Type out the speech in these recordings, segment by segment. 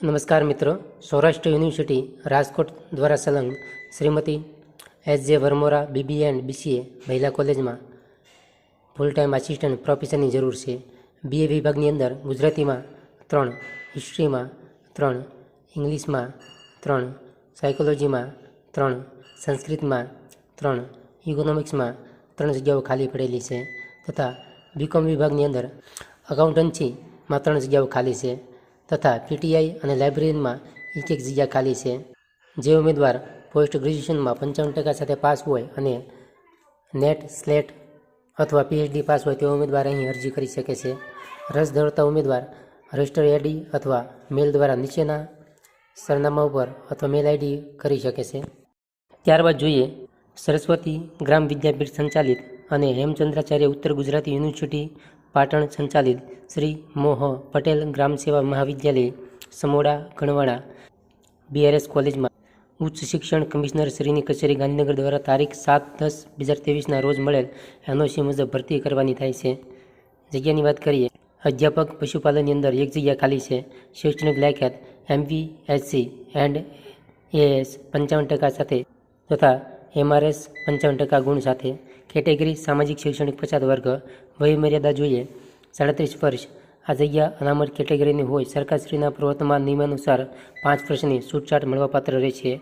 નમસ્કાર મિત્રો. સૌરાષ્ટ્ર યુનિવર્સિટી રાજકોટ દ્વારા સંલગ્ન શ્રીમતી એસ જે વરમોરા બીબીએ એન્ડ બીસીએ મહિલા કોલેજમાં ફૂલ ટાઈમ આસિસ્ટન્ટ પ્રોફેસરની જરૂર છે. બીએ વિભાગની અંદર ગુજરાતીમાં ત્રણ હિસ્ટ્રીમાં ત્રણ ઇંગ્લિશમાં ત્રણ સાયકોલોજીમાં ત્રણ, સંસ્કૃતમાં ત્રણ ઇકોનોમિક્સમાં ત્રણ જગ્યાઓ ખાલી પડેલી છે તથા બીકોમ વિભાગની અંદર અકાઉન્ટન્સીમાં ત્રણ જગ્યાઓ ખાલી છે. તથા પીટીઆઈ અને લાઇબ્રેરીમાં એક એક જગ્યા ખાલી છે. જે ઉમેદવાર પોસ્ટ ગ્રેજ્યુએશનમાં પંચાવન ટકા સાથે પાસ હોય અને નેટ, સ્લેટ અથવા પીએચડી પાસ હોય તેવા ઉમેદવાર અહીં અરજી કરી શકે છે. રસ ધરાવતા ઉમેદવાર રજિસ્ટર આઈડી અથવા મેલ દ્વારા નીચેના સરનામા ઉપર અથવા મેલ આઈડી કરી શકે છે. ત્યારબાદ જોઈએ સરસ્વતી ગ્રામ વિદ્યાપીઠ સંચાલિત અને હેમચંદ્રાચાર્ય ઉત્તર ગુજરાતી યુનિવર્સિટી પાટણ સંચાલિત શ્રી મોહ પટેલ ગ્રામ સેવા મહાવિદ્યાલય, સમોડા, ગણવાડા બીઆરએસ કોલેજમાં ઉચ્ચ શિક્ષણ કમિશનર શ્રીની કચેરી ગાંધીનગર દ્વારા તારીખ સાત દસ બે હજાર ત્રેવીસના રોજ મળેલ એનઓસી મુજબ ભરતી કરવાની થાય છે. જગ્યાની વાત કરીએ, અધ્યાપક પશુપાલનની અંદર એક જગ્યા ખાલી છે. શૈક્ષણિક લાયકાત એમવી એસસી એન્ડ એએસ પંચાવન ટકા સાથે તથા એમઆરએસ પંચાવન ટકા ગુણ સાથે કેટેગરી સામાજિક શૈક્ષણિક પછાત વર્ગ વયમર્યાદા જોઈએ. સાડત્રીસ વર્ષ. આ જગ્યા અનામત કેટેગરીની હોય. સરકારશ્રીના પ્રવર્તમાન નિયમાનુસાર પાંચ વર્ષની છૂટછાટ મળવાપાત્ર રહેશે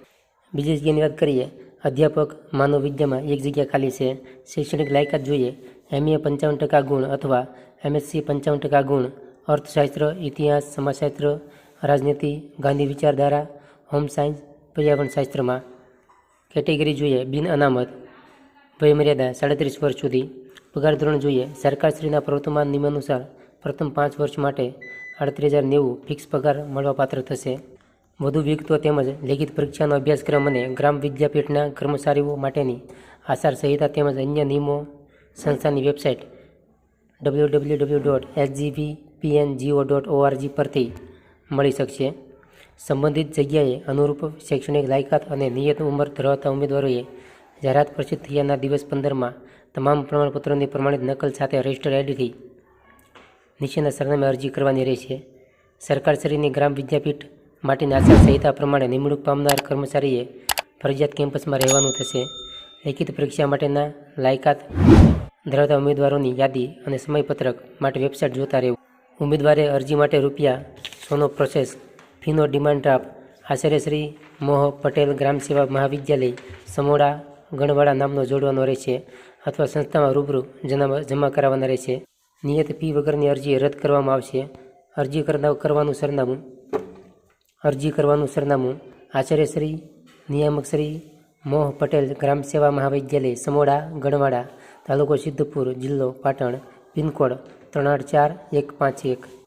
બીજી જગ્યાની વાત કરીએ. અધ્યાપક માનવ વિદ્યામાં એક જગ્યા ખાલી છે. શૈક્ષણિક લાયકાત જોઈએ. એમએ પંચાવન ટકા ગુણ અથવા એમએસસી પંચાવન ટકા ગુણ. અર્થશાસ્ત્ર, ઇતિહાસ, સમાજશાસ્ત્ર, રાજનીતિ, ગાંધી વિચારધારા, હોમ સાયન્સ પર્યાવરણ શાસ્ત્રમાં કેટેગરી જોઈએ. બિન અનામત. વયમર્યાદા સાડત્રીસ વર્ષ સુધી પગાર ધોરણ જોઈએ. સરકારશ્રીના પ્રવર્તમાન નિયમાનુસાર પ્રથમ પાંચ વર્ષ માટે આડત્રીસ હજાર નેવું ફિક્સ પગાર મળવાપાત્ર થશે. વધુ વિગતો તેમજ લેખિત પરીક્ષાનો અભ્યાસક્રમ અને ગ્રામ વિદ્યાપીઠના કર્મચારીઓ માટેની આચાર સંહિતા તેમજ અન્ય નિયમો સંસ્થાની website W W W dot SGV PNGO dot ORG પરથી મળી શકશે. સંબંધિત જગ્યાએ અનુરૂપ શૈક્ષણિક લાયકાત અને નિયત ઉંમર ધરાવતા ઉમેદવારોએ જાહેરાત પ્રસિદ્ધ થયાના દિવસ પંદરમાં તમામ પ્રમાણપત્રોની પ્રમાણિત નકલ સાથે રજિસ્ટર આઈડીથી નીચેના સરનામે અરજી કરવાની રહેશે. સરકારશ્રીની ગ્રામ વિદ્યાપીઠ માટેની આચાર સંહિતા પ્રમાણે નિમણૂક પામનાર કર્મચારીએ ફરજિયાત કેમ્પસમાં રહેવાનું થશે. લેખિત પરીક્ષા માટેના લાયકાત ધરાવતા ઉમેદવારોની યાદી અને સમયપત્રક માટે વેબસાઇટ જોતા રહેવું. ઉમેદવારે અરજી માટે રૂપિયા સોનો પ્રોસેસ ફીનો ડિમાન્ડ ડ્રાફ્ટ આચાર્યશ્રી મોહ પટેલ ગ્રામ સેવા મહાવિદ્યાલય, સમોડા ગણવાડા નામનો જોડવાનો રહેશે અથવા સંસ્થામાં રૂબરૂ જમા જમા કરાવવાના રહેશે નિયત ફી વગરની અરજી રદ કરવામાં આવશે. અરજી કરવાનું સરનામું. અરજી કરવાનું સરનામું. આચાર્યશ્રી નિયામકશ્રી મોહ પટેલ ગ્રામ સેવા મહાવિદ્યાલય, સમોડા, ગણવાડા, તાલુકો સિદ્ધપુર જિલ્લો, પાટણ, પિનકોડ ત્રણ આઠ ચાર એક પાંચ એક.